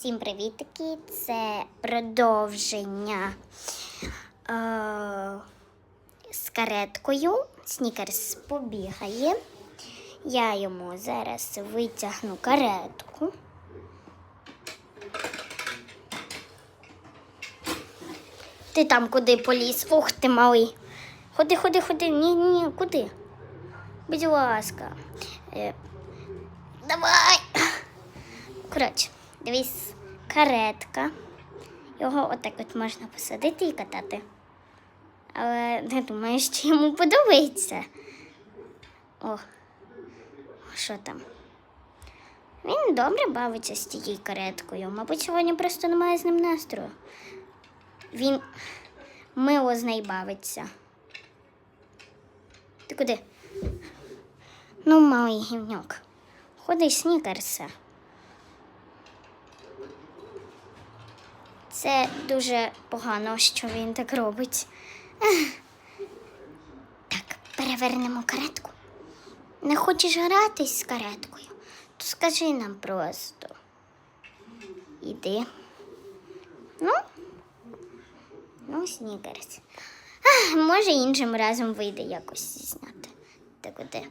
Всім привітки! Це продовження е, з кареткою. Снікерс побігає. Я йому зараз витягну каретку. Ти там куди поліз? Ух ти, малий. Ходи, ходи, ходи. Ні, ні, куди? Будь ласка. Е, давай. Коротше, дивись, каретка. Його отак от можна посадити і катати. Але не думаю, що йому подобається. О, що там? Він добре бавиться з тією кареткою. Мабуть, сьогодні просто немає з ним настрою. Він мило з нею бавиться. Ти куди? Ну, малий гівнюк. Ходи снікерса. Це дуже погано, що він так робить. Так, перевернемо каретку. Не хочеш гратись з кареткою? То скажи нам просто. Іди. Ну, ну, снікерс. Може, іншим разом вийде якось зняти. Так оде.